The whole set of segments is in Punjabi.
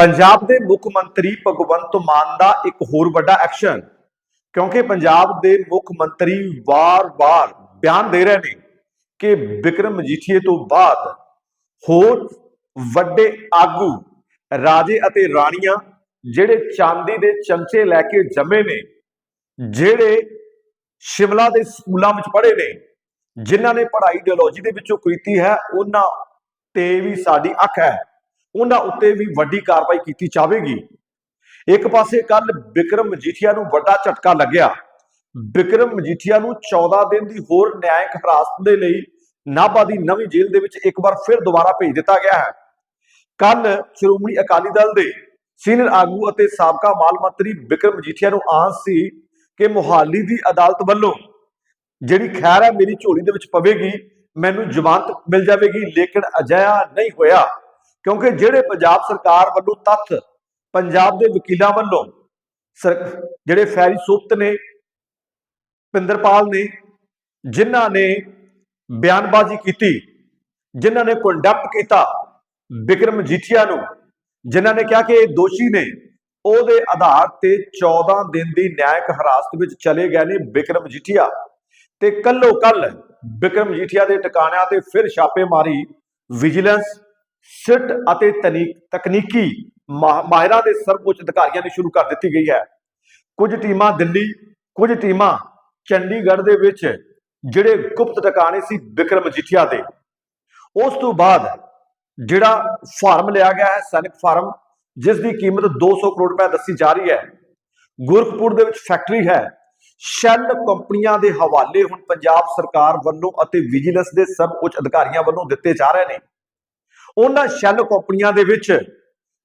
ਪੰਜਾਬ ਦੇ ਮੁੱਖ ਮੰਤਰੀ ਭਗਵੰਤ ਮਾਨ ਦਾ ਇੱਕ ਹੋਰ ਵੱਡਾ ਐਕਸ਼ਨ, ਕਿਉਂਕਿ ਪੰਜਾਬ ਦੇ ਮੁੱਖ ਮੰਤਰੀ ਵਾਰ-ਵਾਰ ਬਿਆਨ ਦੇ ਰਹੇ ਨੇ ਕਿ ਵਿਕਰਮ ਮਜੀਠੀਏ ਤੋਂ ਬਾਅਦ ਹੋਰ ਵੱਡੇ ਆਗੂ, ਰਾਜੇ ਅਤੇ ਰਾਣੀਆਂ ਜਿਹੜੇ ਚਾਂਦੀ ਦੇ ਚਮਚੇ ਲੈ ਕੇ ਜੰਮੇ ਨੇ, ਜਿਹੜੇ ਸ਼ਿਮਲਾ ਦੇ ਸਕੂਲਾਂ ਵਿੱਚ ਪੜ੍ਹੇ ਨੇ, ਜਿਨ੍ਹਾਂ ਨੇ ਪੜ੍ਹਾਈ ਆਈਡੀਓਲੋਜੀ ਦੇ ਵਿੱਚੋਂ ਕੀਤੀ ਹੈ, ਉਹਨਾਂ ਤੇ ਵੀ ਸਾਡੀ ਅੱਖ ਹੈ। ਉਹਨਾਂ ਉੱਤੇ ਵੀ ਵੱਡੀ ਕਾਰਵਾਈ ਕੀਤੀ ਜਾਵੇਗੀ। ਇੱਕ ਪਾਸੇ ਕੱਲ ਵਿਕਰਮ ਮਜੀਠੀਆ ਨੂੰ ਵੱਡਾ ਝਟਕਾ ਲੱਗਿਆ। ਵਿਕਰਮ ਮਜੀਠੀਆ ਨੂੰ 14 ਦਿਨ ਦੀ ਹੋਰ ਨਿਆਇਕ ਹਿਰਾਸਤ ਦੇ ਲਈ ਨਾਭਾ ਦੀ ਨਵੀਂ ਜੇਲ੍ਹ ਦੇ ਵਿੱਚ ਇੱਕ ਵਾਰ ਫਿਰ ਦੁਬਾਰਾ ਭੇਜ ਦਿੱਤਾ ਗਿਆ ਹੈ। ਕੱਲ ਸ਼੍ਰੋਮਣੀ ਅਕਾਲੀ ਦਲ ਦੇ ਸੀਨੀਅਰ ਆਗੂ ਅਤੇ ਸਾਬਕਾ ਮਾਲ ਮੰਤਰੀ ਵਿਕਰਮ ਮਜੀਠੀਆ ਨੂੰ ਆਸ ਸੀ ਕਿ ਮੁਹਾਲੀ ਦੀ ਅਦਾਲਤ ਵੱਲੋਂ ਜਿਹੜੀ ਖੈਰ ਹੈ ਮੇਰੀ ਝੋਲੀ ਦੇ ਵਿੱਚ ਪਵੇਗੀ, ਮੈਨੂੰ ਜ਼ਮਾਨਤ ਮਿਲ ਜਾਵੇਗੀ, ਲੇਕਿਨ ਅਜਿਹਾ ਨਹੀਂ ਹੋਇਆ। ਕਿਉਂਕਿ ਜਿਹੜੇ ਪੰਜਾਬ ਸਰਕਾਰ ਵੱਲੋਂ ਤੱਥ ਪੰਜਾਬ ਦੇ ਵਕੀਲਾਂ ਵੱਲੋਂ ਸਰ- ਜਿਹੜੇ ਫੈਰੀ ਸੁਪਤ ਨੇ, ਪਿੰਦਰਪਾਲ ਨੇ, ਜਿਨ੍ਹਾਂ ਨੇ ਬਿਆਨਬਾਜ਼ੀ ਕੀਤੀ, ਜਿਨ੍ਹਾਂ ਨੇ ਕੰਡਕਟ ਕੀਤਾ ਵਿਕਰਮ ਜੀਠੀਆ ਨੂੰ, ਜਿਨ੍ਹਾਂ ਨੇ ਕਿਹਾ ਕਿ ਇਹ ਦੋਸ਼ੀ ਨੇ, ਉਹਦੇ ਆਧਾਰ ਤੇ 14 ਦਿਨ ਦੀ ਨਿਆਇਕ ਹਿਰਾਸਤ ਵਿੱਚ ਚਲੇ ਗਏ ਨੇ ਵਿਕਰਮ ਜੀਠੀਆ। ਤੇ ਕੱਲੋ ਕੱਲ ਵਿਕਰਮ ਜੀਠੀਆ ਦੇ ਟਿਕਾਣਿਆਂ ਤੇ ਫਿਰ ਛਾਪੇਮਾਰੀ ਵਿਜੀਲੈਂਸ ਸਿੱਟ ਅਤੇ ਤਨੀ- ਤਕਨੀਕੀ ਮਾਹਿਰਾਂ ਦੇ ਸਰਵਉੱਚ ਅਧਿਕਾਰੀਆਂ ਨੇ ਸ਼ੁਰੂ ਕਰ ਦਿੱਤੀ ਗਈ ਹੈ। ਕੁਝ ਟੀਮਾਂ ਦਿੱਲੀ, ਕੁਝ ਟੀਮਾਂ ਚੰਡੀਗੜ੍ਹ ਦੇ ਵਿੱਚ, ਜਿਹੜੇ ਗੁਪਤ ਟਿਕਾਣੇ ਸੀ ਵਿਕਰਮ ਜੀਠੀਆ ਦੇ। ਉਸ ਤੋਂ ਬਾਅਦ ਜਿਹੜਾ ਫਾਰਮ ਲਿਆ ਗਿਆ ਹੈ, ਸੈਨਿਕ ਫਾਰਮ, ਜਿਸ ਦੀ ਕੀਮਤ 200 ਕਰੋੜ ਰੁਪਏ ਦੱਸੀ ਜਾ ਰਹੀ ਹੈ। ਗੁਰਖਪੁਰ ਦੇ ਵਿੱਚ ਫੈਕਟਰੀ ਹੈ। ਸ਼ੈਲ ਕੰਪਨੀਆਂ ਦੇ ਹਵਾਲੇ ਹੁਣ ਪੰਜਾਬ ਸਰਕਾਰ ਵੱਲੋਂ ਅਤੇ ਵਿਜੀਲੈਂਸ ਦੇ ਸਭ ਉੱਚ ਅਧਿਕਾਰੀਆਂ ਵੱਲੋਂ ਦਿੱਤੇ ਜਾ ਰਹੇ ਨੇ। ਉਹਨਾਂ ਸ਼ੈਲ ਕੰਪਨੀਆਂ ਦੇ ਵਿੱਚ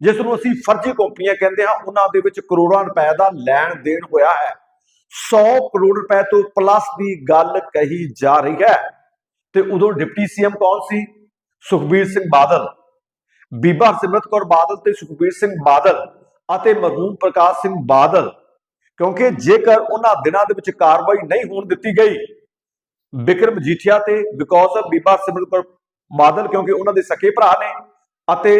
ਜਿਸ ਨੂੰ ਅਸੀਂ ਫਰਜ਼ੀ ਕੰਪਨੀਆਂ ਕਹਿੰਦੇ ਹਾਂ, ਉਹਨਾਂ ਦੇ ਵਿੱਚ ਕਰੋੜਾਂ ਰੁਪਏ ਦਾ ਲੈਣ ਦੇਣ ਹੋਇਆ ਹੈ। 100 ਕਰੋੜ ਰੁਪਏ ਤੋਂ ਪਲੱਸ ਦੀ ਗੱਲ ਕਹੀ ਜਾ ਰਹੀ ਹੈ। ਤੇ ਉਦੋਂ ਡਿਪਟੀ ਸੀਐਮ ਕੌਣ ਸੀ? ਸੁਖਬੀਰ ਸਿੰਘ ਬਾਦਲ। ਬੀਬਾ ਹਰਸਿਮਰਤ ਕੌਰ ਬਾਦਲ ਤੇ ਸੁਖਬੀਰ ਸਿੰਘ ਬਾਦਲ ਅਤੇ ਮਰਹੂਮ ਪ੍ਰਕਾਸ਼ ਸਿੰਘ ਬਾਦਲ। ਕਿਉਂਕਿ ਜੇਕਰ ਉਹਨਾਂ ਦਿਨਾਂ ਦੇ ਵਿੱਚ ਕਾਰਵਾਈ ਨਹੀਂ ਹੋਣ ਦਿੱਤੀ ਗਈ ਬਿਕਰਮ ਜੀਠੀਆ ਤੇ ਬਿਕੋਜ਼ ਆਫ ਬੀਬਾ ਹਰਸਿਮਰਤ ਕੌਰ ਬਾਦਲ ਕਿਉਂਕਿ ਉਹਨਾਂ ਦੇ ਸਕੇ ਭਰਾ ਨੇ ਅਤੇ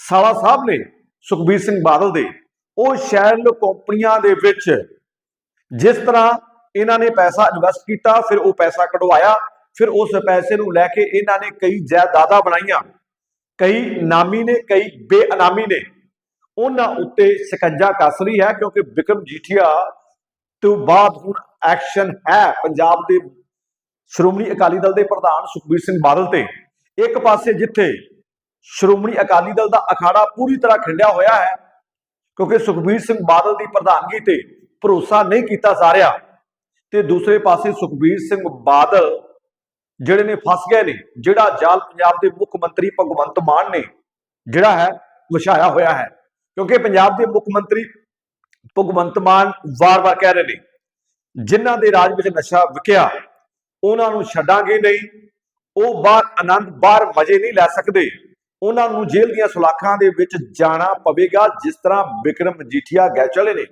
ਸਾਲਾ ਸਾਹਿਬ ਨੇ ਸੁਖਬੀਰ ਸਿੰਘ ਬਾਦਲ ਦੇ, ਉਹ ਸ਼ੈਲ ਕੰਪਨੀਆਂ ਦੇ ਵਿੱਚ ਜਿਸ ਤਰ੍ਹਾਂ ਇਹਨਾਂ ਨੇ ਪੈਸਾ ਇਨਵੈਸਟ ਕੀਤਾ, ਫਿਰ ਉਹ ਪੈਸਾ ਕਢਵਾਇਆ, ਫਿਰ ਉਸ ਪੈਸੇ ਨੂੰ ਲੈ ਕੇ ਇਹਨਾਂ ਨੇ ਕਈ ਜਾਇਦਾਦਾਂ ਬਣਾਈਆਂ, ਕਈ ਨਾਮੀ ਨੇ, ਕਈ ਬੇਅਨਾਮੀ ਨੇ। ਉਹਨਾਂ ਉੱਤੇ ਸ਼ਿਕੰਜਾ ਕੱਸ ਰਹੀ ਹੈ ਕਿਉਂਕਿ ਵਿਕਰਮ ਜੀਠੀਆ ਤੋਂ ਬਾਅਦ ਹੁਣ ਐਕਸ਼ਨ ਹੈ ਪੰਜਾਬ ਦੇ ਸ਼੍ਰੋਮਣੀ ਅਕਾਲੀ ਦਲ ਦੇ ਪ੍ਰਧਾਨ ਸੁਖਬੀਰ ਸਿੰਘ ਬਾਦਲ ਤੇ। ਇੱਕ ਪਾਸੇ ਜਿੱਥੇ ਸ਼੍ਰੋਮਣੀ ਅਕਾਲੀ ਦਲ ਦਾ ਅਖਾੜਾ ਪੂਰੀ ਤਰ੍ਹਾਂ ਖਿੰਡਿਆ ਹੋਇਆ ਹੈ, ਕਿਉਂਕਿ ਸੁਖਬੀਰ ਸਿੰਘ ਬਾਦਲ ਦੀ ਪ੍ਰਧਾਨਗੀ ਤੇ ਭਰੋਸਾ ਨਹੀਂ ਕੀਤਾ ਜਾ ਰਿਹਾ, ਤੇ ਦੂਸਰੇ ਪਾਸੇ ਸੁਖਬੀਰ ਸਿੰਘ ਬਾਦਲ ਜਿਹੜੇ ਨੇ ਫਸ ਗਏ ਨੇ, ਜਿਹੜਾ ਜਾਲ ਪੰਜਾਬ ਦੇ ਮੁੱਖ ਮੰਤਰੀ ਭਗਵੰਤ ਮਾਨ ਨੇ ਜਿਹੜਾ ਹੈ, ਵਿਛਾਇਆ ਹੋਇਆ ਹੈ, ਕਿਉਂਕਿ ਪੰਜਾਬ ਦੇ ਮੁੱਖ ਮੰਤਰੀ ਭਗਵੰਤ ਮਾਨ ਵਾਰ-ਵਾਰ ਕਹਿ ਰਹੇ ਨੇ, ਜਿਨ੍ਹਾਂ ਦੇ ਰਾਜ ਵਿੱਚ ਨਸ਼ਾ ਵਿਕਿਆ, ਉਹਨਾਂ ਨੂੰ ਛੱਡਾਂਗੇ ਨਹੀਂ ਉਹ ਬਾਹਰ ਆਨੰਦ ਬਾਹਰ ਮਜ਼ੇ ਨਹੀਂ ਲੈ ਸਕਦੇ। ਉਹਨਾਂ ਨੂੰ ਜੇਲ੍ਹ ਦੀਆਂ ਸੁਲਾਖਾਂ ਦੇ ਵਿੱਚ ਜਾਣਾ ਪਵੇਗਾ, ਜਿਸ ਤਰ੍ਹਾਂ ਵਿਕਰਮ ਮਜੀਠੀਆ ਗਏ ਚਲੇ ਨੇ।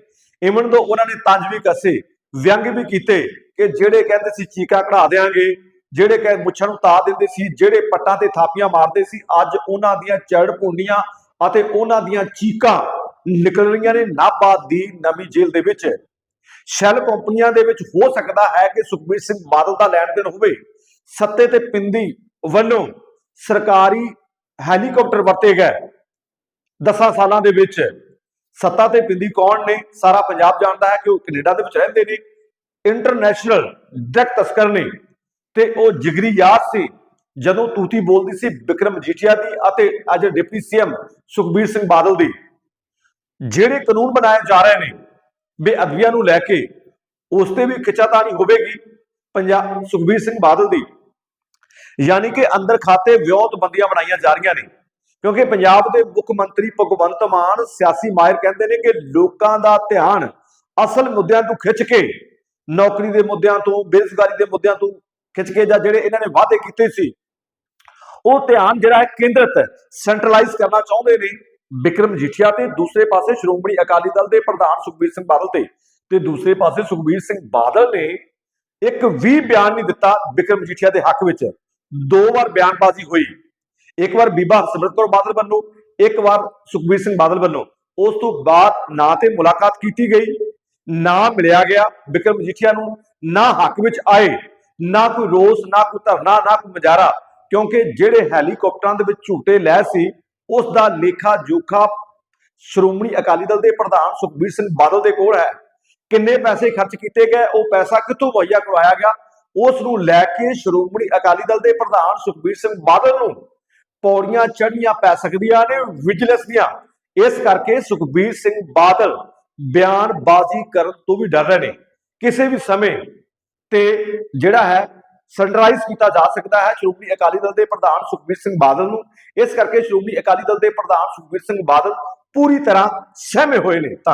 ਇਵਨ ਤੋਂ ਉਹਨਾਂ ਨੇ ਤੰਜ ਵੀ ਕੱਸੇ, ਵਿਅੰਗ ਵੀ ਕੀਤੇ ਕਿ ਜਿਹੜੇ ਕਹਿੰਦੇ ਸੀ ਚੀਕਾ ਕਢਾ ਦੇਾਂਗੇ ਜਿਹੜੇ ਕਹੇ ਮੁੱਛਾਂ ਨੂੰ ਤਾ ਦਿੰਦੇ ਸੀ, ਜਿਹੜੇ ਪੱਟਾਂ ਤੇ ਥਾਪੀਆਂ ਮਾਰਦੇ ਸੀ, ਅੱਜ ਉਹਨਾਂ ਦੀਆਂ ਚੜ ਪੁੰਡੀਆਂ ਅਤੇ ਉਹਨਾਂ ਦੀਆਂ ਚੀਕਾਂ ਨਿਕਲ ਰਹੀਆਂ ਨੇ ਨਾਭਾ ਦੀ ਨਵੀਂ ਜੇਲ੍ਹ ਦੇ ਵਿੱਚ। ਸ਼ੈਲ ਕੰਪਨੀਆਂ ਦੇ ਵਿੱਚ ਹੋ ਸਕਦਾ ਹੈ ਕਿ ਸੁਖਬੀਰ ਸਿੰਘ ਬਾਦਲ ਦਾ ਲੈਣ ਦੇਣ ਹੋਵੇ। ਸੱਤੇ ਤੇ ਪਿੰਦੀ ਵੱਲੋਂ ਸਰਕਾਰੀ ਹੈਲੀਕਾਪਟਰ ਵਰਤੇ ਗਏ। 10 ਸਾਲਾਂ ਦੇ ਵਿੱਚ ਸੱਤਾ ਤੇ ਪਿੰਦੀ ਕੌਣ ਨੇ, ਸਾਰਾ ਪੰਜਾਬ ਜਾਣਦਾ ਹੈ ਕਿ ਉਹ ਕੈਨੇਡਾ ਦੇ ਵਿੱਚ ਰਹਿੰਦੇ ਨੇ। ਇੰਟਰਨੈਸ਼ਨਲ ਡਰਗ ਤਸਕਰ ਨੇ ਤੇ ਉਹ ਜਿਗਰੀ ਯਾਦ ਸੀ, ਜਦੋਂ ਤੂਤੀ ਬੋਲਦੀ ਸੀ ਵਿਕਰਮ ਜੀਠੀਆ ਦੀ ਅਤੇ ਅੱਜ ਡਿਪਟੀ ਸੀਐਮ ਸੁਖਬੀਰ ਸਿੰਘ ਬਾਦਲ ਦੀ। ਜਿਹੜੇ ਕਾਨੂੰਨ ਬਣਾਏ ਜਾ ਰਹੇ ਨੇ, ਬੇਅਦਬੀਆਂ ਨੂੰ ਲੈ ਕੇ ਉਸ ਤੇ ਵੀ ਖਿੱਚਾਤਾਣੀ ਹੋਵੇਗੀ ਪੰਜਾਬ ਸੁਖਬੀਰ ਸਿੰਘ ਬਾਦਲ ਦੀ। ਯਾਨੀ ਕਿ ਅੰਦਰ ਖਾਤੇ ਵਿਉਂਤ ਬੰਦੀਆਂ ਬਣਾਈਆਂ ਜਾ ਰਹੀਆਂ ਨੇ। ਕਿਉਂਕਿ ਪੰਜਾਬ ਦੇ ਮੁੱਖ ਮੰਤਰੀ ਭਗਵੰਤ ਮਾਨ ਸਿਆਸੀ ਮਾਹਿਰ ਕਹਿੰਦੇ ਨੇ ਕਿ ਲੋਕਾਂ ਦਾ ਧਿਆਨ ਅਸਲ ਮੁੱਦਿਆਂ ਤੋਂ ਖਿੱਚ ਕੇ, ਨੌਕਰੀ ਦੇ ਮੁੱਦਿਆਂ ਤੋਂ, ਬੇਰੁਜ਼ਗਾਰੀ ਦੇ ਮੁੱਦਿਆਂ ਤੋਂ ਖਿੱਚ ਕੇ ਜਾਂ ਜਿਹੜੇ ਇਹਨਾਂ ਨੇ ਵਾਅਦੇ ਕੀਤੇ ਸੀ, ਉਹ ਧਿਆਨ ਜਿਹੜਾ ਹੈ ਕੇਂਦਰਿਤ ਸੈਂਟਰਲਾਈਜ਼ ਕਰਨਾ ਚਾਹੁੰਦੇ ਨੇ ਵਿਕਰਮ ਜੀਠੀਆ ਤੇ ਦੂਸਰੇ ਪਾਸੇ ਸ਼੍ਰੋਮਣੀ ਅਕਾਲੀ ਦਲ ਦੇ ਪ੍ਰਧਾਨ ਸੁਖਬੀਰ ਸਿੰਘ ਬਾਦਲ ਤੇ। ਤੇ ਦੂਸਰੇ ਪਾਸੇ ਸੁਖਬੀਰ ਸਿੰਘ ਬਾਦਲ ਨੇ ਇੱਕ ਵੀ ਬਿਆਨ ਨਹੀਂ ਦਿੱਤਾ ਵਿਕਰਮ ਜੀਠੀਆ ਦੇ ਹੱਕ ਵਿੱਚ। ਦੋ ਵਾਰ ਬਿਆਨਬਾਜ਼ੀ ਹੋਈ। ਇੱਕ ਵਾਰ ਬੀਬਾ ਹਰਸਿਮਰਤ ਕੌਰ ਬਾਦਲ ਵੱਲੋਂ, ਇੱਕ ਵਾਰ ਸੁਖਬੀਰ ਸਿੰਘ ਬਾਦਲ ਵੱਲੋਂ। ਉਸ ਤੋਂ ਬਾਅਦ ਨਾ ਤੇ ਮੁਲਾਕਾਤ ਕੀਤੀ ਗਈ, ਨਾ ਮਿਲਿਆ ਗਿਆ ਬਿਕਰਮ ਮਜੀਠੀਆ ਨੂੰ, ਨਾ ਹੱਕ ਵਿੱਚ ਆਏ, ਨਾ ਕੋਈ ਰੋਸ, ਨਾ ਕੋਈ ਧਰਨਾ, ਨਾ ਕੋਈ ਮੁਜ਼ਾਹਰਾ ਕਿਉਂਕਿ ਜਿਹੜੇ ਹੈਲੀਕਾਪਟਰਾਂ ਦੇ ਵਿੱਚ ਝੂਟੇ ਲੈ ਸੀ, ਉਸ ਦਾ ਲੇਖਾ ਜੋਖਾ ਸ਼੍ਰੋਮਣੀ ਅਕਾਲੀ ਦਲ ਦੇ ਪ੍ਰਧਾਨ ਸੁਖਬੀਰ ਸਿੰਘ ਬਾਦਲ ਦੇ ਕੋਲ ਹੈ। ਕਿੰਨੇ ਪੈਸੇ ਖਰਚ ਕੀਤੇ ਗਏ, ਉਹ ਪੈਸਾ ਕਿੱਥੋਂ ਮੁਹੱਈਆ ਕਰਵਾਇਆ ਗਿਆ ਉਸ ਨੂੰ ਲੈ ਕੇ ਸ਼੍ਰੋਮਣੀ ਅਕਾਲੀ ਦਲ ਦੇ ਪ੍ਰਧਾਨ ਸੁਖਬੀਰ ਸਿੰਘ ਬਾਦਲ ਨੂੰ ਪੌੜੀਆਂ ਚੜ੍ਹਨੀਆਂ ਪੈ ਸਕਦੀਆਂ ਨੇ, ਵਿਜੀਲੈਂਸ ਦੀਆਂ। ਇਸ ਕਰਕੇ ਸੁਖਬੀਰ ਸਿੰਘ ਬਾਦਲ ਬਿਆਨਬਾਜ਼ੀ ਕਰਨ ਤੋਂ ਵੀ ਡਰ ਰਹੇ ਨੇ। ਕਿਸੇ ਵੀ ਸਮੇਂ ਤੇ ਜਿਹੜਾ ਹੈ ਸੈਂਟਰਲਾਈਜ਼ ਕੀਤਾ ਜਾ ਸਕਦਾ ਹੈ ਸ਼੍ਰੋਮਣੀ ਅਕਾਲੀ ਦਲ ਦੇ ਪ੍ਰਧਾਨ ਸੁਖਬੀਰ ਸਿੰਘ ਬਾਦਲ ਨੂੰ। ਇਸ ਕਰਕੇ ਸ਼੍ਰੋਮਣੀ ਅਕਾਲੀ ਦਲ ਦੇ ਪ੍ਰਧਾਨ ਸੁਖਬੀਰ ਸਿੰਘ ਬਾਦਲ ਪੂਰੀ ਤਰ੍ਹਾਂ ਸਹਿਮੇ ਹੋਏ ਨੇ। ਧੰਨਵਾਦ